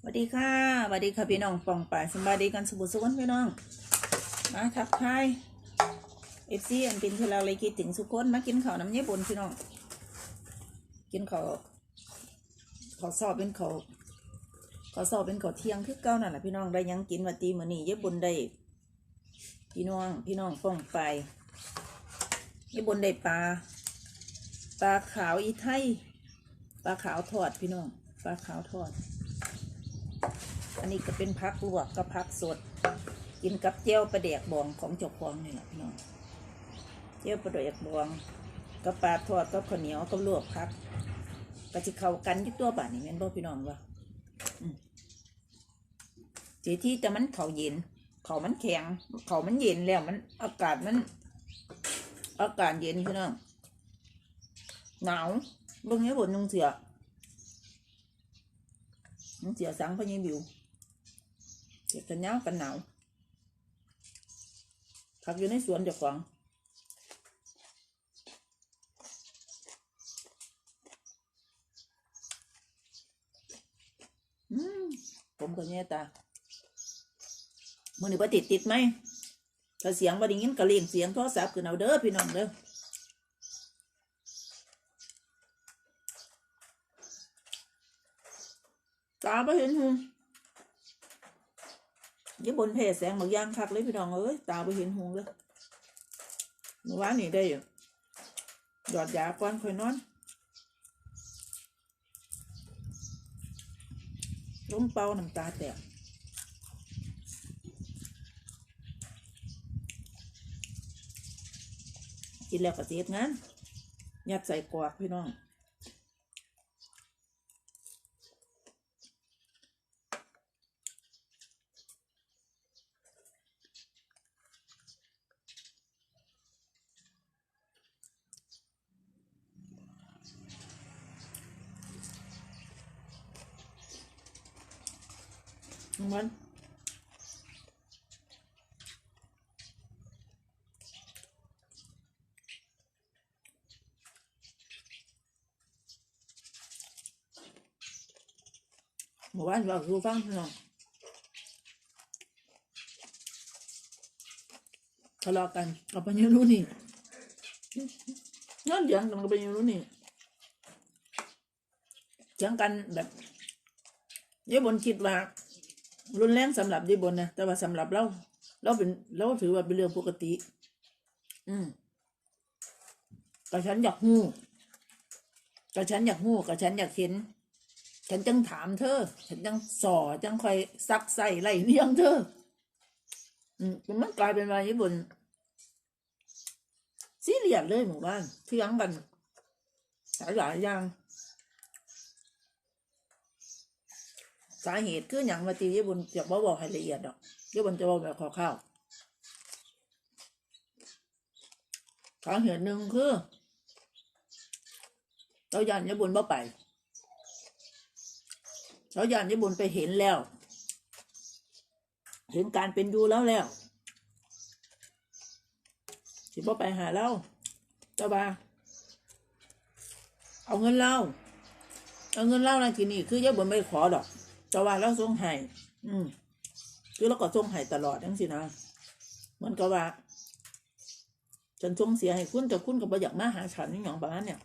สวัสดีค่ะสวัสดีค่ะพี่น้องปองป่าสบายดีกันสบุสุขนพี่น้อง มาทักทายเอฟซีอันเป็นที่เราเลยคิดถึงสุขคนมากินข้าวน้ำเยี่ยบนพี่น้อง กินข้าวข้าวสอบเป็นข้าวข้าวสอบเป็นข้าวเที่ยงคือเก้านั่นแหละพี่น้องได้ยังกินวันตีมือนี้เยี่ยบนได้ พี่น้อง พี่น้องปองป่ายเยี่ยบนได้ปลา ปลาขาวอีไทย ปลาขาวทอดพี่น้อง ปลาขาวทอด อันนี้ก็เป็นพักลวกกับพักสด กินกับเจียวปลาแดกบองของเจ้าของนี่แหละพี่น้องเจียวปลาแดกบองกับปลาทอดกับข้าวเหนียวกับลวกพักก็จะเข้ากันยี่ตัวบ้านนี่แม่นบ่พี่น้องวะอืมสีที่แต่มันเขาเย็น เขามันแข็ง เขามันเย็นแล้วมันอากาศมัน อากาศเย็นพี่น้องหนาวเบิ่งนี้บนนุงเสือมันเสียสังพะยี่บิว เก็บกันยาวกันหนาวพักอยู่ในสวนเจ้าของอืมผมก็แย่ตามือนี่ว่าติดติดไหมถ้าเสียงบ่ได้ยินก็เลี่ยงเสียงโทรศัพท์ขึ้นเอาเด้อพี่น้องเด้อตาไปเห็นหง ยี่บนเพศแสงบางอย่างคักเลยพี่น้องเอ้ยตาไปเห็นหงเลยเมื่อวานนี่ได้อยู่หยอดยาก่อนค่อยนอนล้มเป่าน้ำตาแตกกินแล้วก็เสียงานยัดใส่กรอกพี่น้อง มันหมู่บ้านบอกคือฟังพี่น้องทะเลาะกันกับปัญารู้นี่นั่นเถียงกันกับปัญารู้นี่เถียงกันแบบเยอะบนคิดว่า รุนแรงสำหรับยายบนนะแต่ว่าสำหรับเรา เราเป็นเราถือว่าเป็นเรื่องปกติ อืมก็ฉันอยากหู้ก็ฉันอยากหู้ก็ฉันอยากเห็น ฉันจังถามเธอ ฉันจังสอจังคอยซักใส่ไล่เลี้ยงเธอ อืมมันกลายเป็นว่ายายบนซีเรียสเลยหมู่บ้านเที่ยงกันหลายหลายอย่างาเหตุคืออย่างมาตีญี่ปุ่นจะบ่บอกให้ละเอียดดอกญี่ปุ่นจะบอกแบบคร่าวสาเหตุหนึ่งคือเรายานญี่ปุ่นบ่ไปเรายานญี่ปุ่นไปเห็นแล้ว เห็นการเป็นอยู่แล้วแล้วสิบ่ไปหาเราเจ้าบาเอาเงินเราเอาเงินเราในที่นี่คือญี่ปุ่นไม่ขอดอก แต่ว่าเราทรงไห้อืมคือเราก็ทรงไห้ตลอดทั้งสินะมันก็ว่าฉันทรงเสียให้คุณแต่คุณก็บ่อยากมาหาฉันนี่อย่างประมาณเนี่ย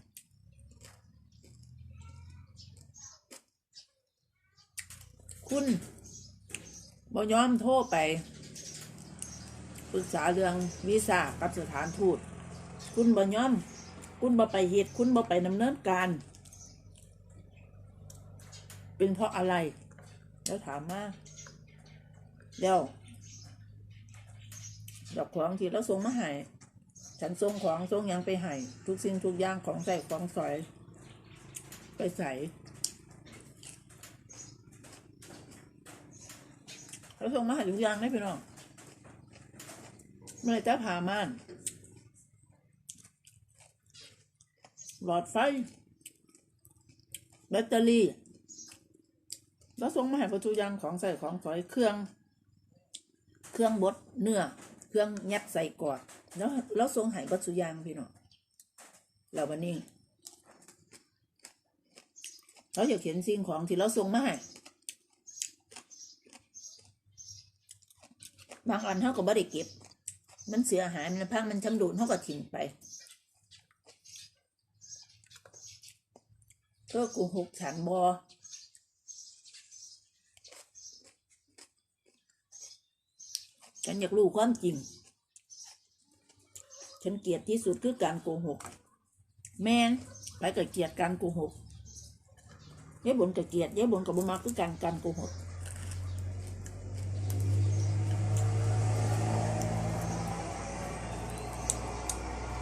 คุณบ่ยอมโทรไปปรึกษาเรื่องวีซ่ากับสถานทูต คุณบ่ยอม คุณบ่ไปเหตุคุณบ่ไปดำเนินการ เป็นเพราะอะไร แล้วถามมาแล้วดอกของที่เราส่งมาให้ฉันส่งของส่งยังไปให้ทุกสิ่งทุกอย่างของใส่ของสอย ไปใส่เราส่งมาให้ทุกอย่างได้พี่น้องเมื่อจะผ่าม่านหลอดไฟแบตเตอรี่ แล้วงมาให้ประตูยางของใส่ของสอยเครื่อง เครื่องบดเนื้อ เครื่องยัดใส่กอด แล้วแล้วส่งหายบัดสุยางพี่น้องเราวันนี้เราอยากเห็นสิ่งของที่เราส่งมาให้บางอันเท่ากับบริเก็บ มันเสียหายมันพังมันชำรุดเท่ากับทิ้งไปเพื่อกูหกฉันบอ ฉันอยากรู้ความจริง ฉันเกลียดที่สุดคือการโกหก แม่นไปกับเกลียดการโกหกยายบนกับเกลียดยายบนกับบุมาคือการการโกหก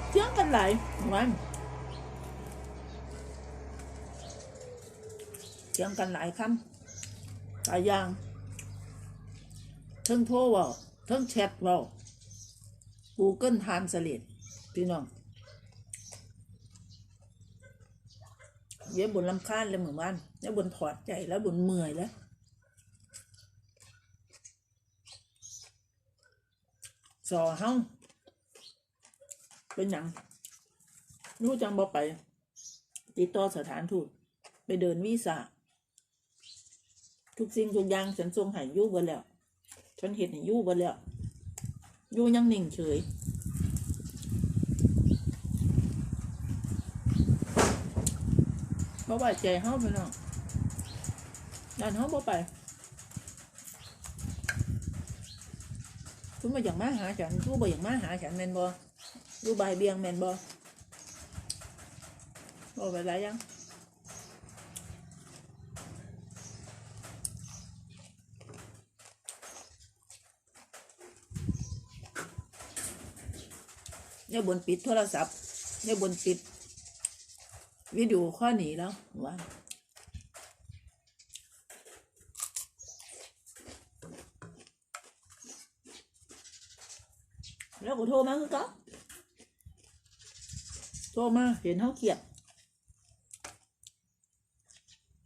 เที่ยงกันหลายวันเที่ยงกันหลายคำหลายอย่างเทิงโทรว่า ทิงแชทเว่า Google Translate พี่น้องเดี๋ยวบนลำคาญเลยเหมือนวันเดี๋ยวบนถอดใจแล้วบนเมื่อยแล้วสอเฮาเป็นหยังรู้จังบ่ไป ติดต่อสถานทูตไปเดินวีซ่าทุกสิ่งทุกอย่างฉันทรงห้อยู่เบ่แล้ว ฉันเห็นให้ยู่บ่แล้วยู่ยังนิ่งเฉยบ่ไว้ใจเฮาไปเนาะงานเฮาบ่ไปคุณมาอย่างมาหาฉันคุณบ่อย่างมาหาฉันแมนบ่ดูใบเบียงแมนบ่บ่ไปไรยัง เนี่ยบนปิดโทรศัพท์เนี่ยบนปิด วิดีโอข้อหนีแล้วว่าแล้วก็โทรมาคือก็โทรมาเห็นเขาเกลียด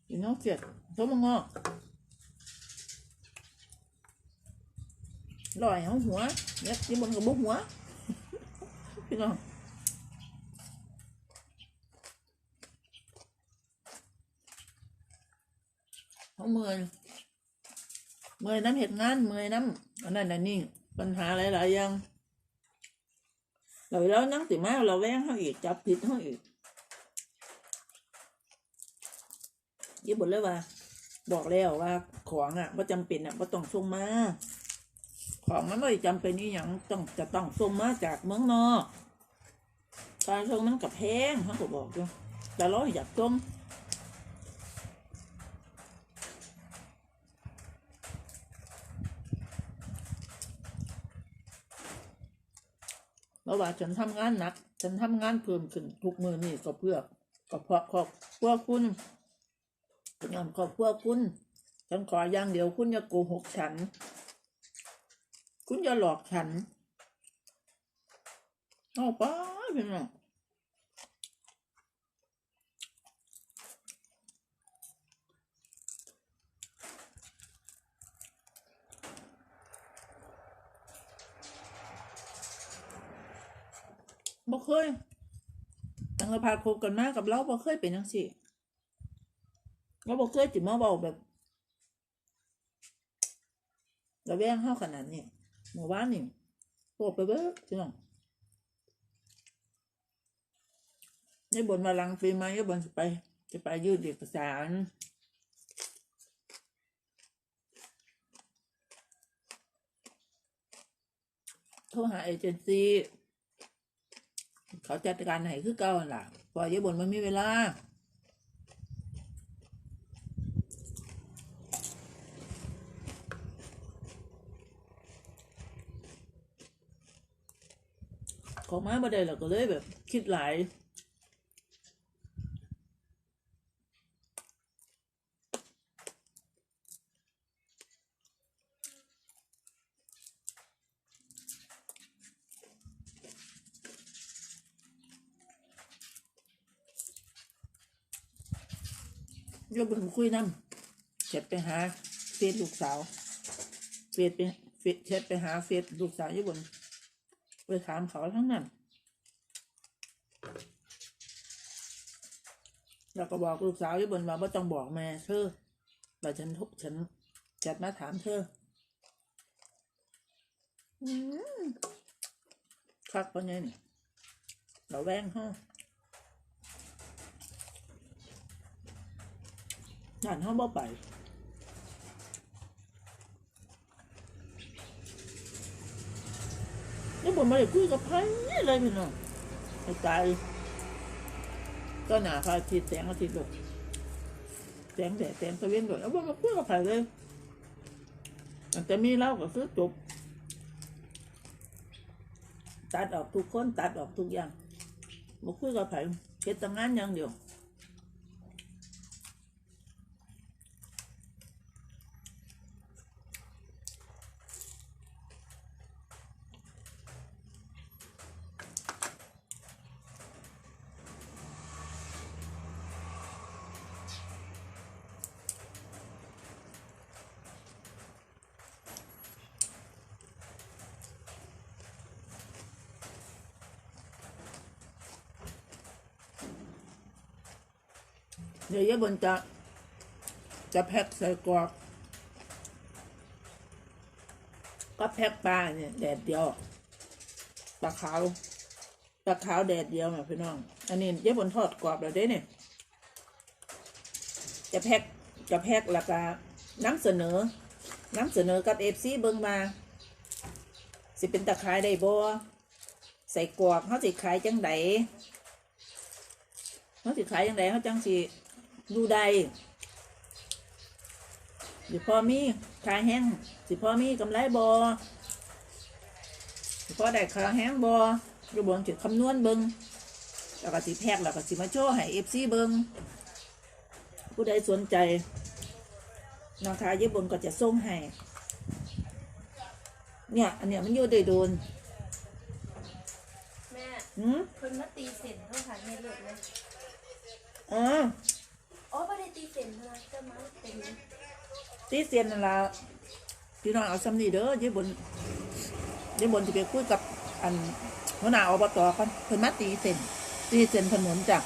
เห็นเขาเกลียดโทรมางอลอยเขาหัวเนี่ยที่บนกับบุกหัว พี่น้องเขาเมื่อยเมื่อยน้ำเห็ดงานเมื่อยน้ำอันนั้นอันนี้ปัญหาหลายๆอย่างเราแล้วนั่งติมาเราแว้งเขาอีกจับผิดเขาอีกยี่บนเลยว่า บอกแล้วว่าของอะว่าจำเป็นอะว่าต้องส่งมา ของมันไม่จำเป็นนี่อย่างต้องจะต้องส่งมาจากเมืองนอกการส่งมันกับแพงเขาก็บอกอยู่แต่เราอยากส่งเราว่าฉันทำงานหนัก ฉันทำงานเพิ่มขึ้นทุกมือนี่ก็เพื่อก็เพราะครอบครัวคุณยอมครอบครัวคุณฉันขออย่างเดียวคุณอย่าโกหกฉัน คุณอย่าหลอกฉันเอาไปพี่น้องบ่เคยตั้งแต่พาคบกันมากับเราบ่เคยเป็นจังซี่เราบ่เคยจิมาเว้าแบบระแวงเฮาขนาดนี้ เมื่อวานนี่บอกไปเบิดพี่น้องยายบนมาลังฟรีไหมยายบนจะไป จะไปยื่นเอกสารโทรหาเอเจนซี่เขาจัดการให้คือเก่าหล่ะพอเยายบนมันมีเวลา ของมาบ่ได้เราก็เลยแบบ คิดหลายยกบนคุยน้ำเช็ดไปหาเฟซลูกสาว เฟซไปเฟซเช็ดไปหาเฟซลูกสาวยกบน ไปถามเขาทั้งนั้นแล้วก็บอกลูกสาวยกบนว่าไม่ต้องบอกแม่เธอแต่ฉันทุกฉันแชทมาถามเธออืมคักปะเนี่ยนี่เราแวงห้องงานห้องบ่ไป นี่มไม่ได้คุยกับใครเลยพี่น้องไอ้ตายก็หนาพระอาทิตย์แสงอาทิตย์หลกแสงแดดแสงตะเวนหลกแล้วบ่มาคุยกับใครเลยตั้งแต่มีเล่าก็คือจบ ตัดออกทุกคนตัดออกทุกอย่างมาคุยกับไผเฮ็ดแตั้งงานอย่างเดียว เดี๋ยวยายบนจะ จะแพ็คใส่กรอกก็แพ็คปลาเนี่ยแดดเดียวปลาขาวปลาขาวแดดเดียวนะพี่น้อง อันนี้ยายบนทอดกรอบแล้วเด้เนี่ยจะแพ็คจะแพ็คแล้วก็น้ำเสนอน้ำเสนอกับเอฟซีเบิงมา สิเป็นตะขายได้บ่ใส่กรอกเขาสิขายจังไดเขาสิขายยังไงเขาจังสิ ดูได้สิพอมีขายแห้งสิพอมีกำไรบอสิพอได้ขาแห้งบออยู่บนจุดคำนวณเบิงแล้วก็สิแพกแล้วก็สิมาโชว์ให้เอฟซีเบิงผู้ใดสนใจน้องค้าญี่ปุ่นก็จะส่งให้เนี่ย อันเนี้ยมันอยู่ได้โดนแม่หืมคนมาตีเส้นเขาขายเม็ดเลือดไหมอ๋อ อ๋อไม่ได้ตีเส้นนะจะมาเป็นตีเซียนนั่นละพี่น้องเอาซ้ำนี่เด้อยี่บนยี่บนจะไปคุยกับอันหัวหน้าอบตกันเพิ่นมาตีเส้นตีเส้นถนนจาก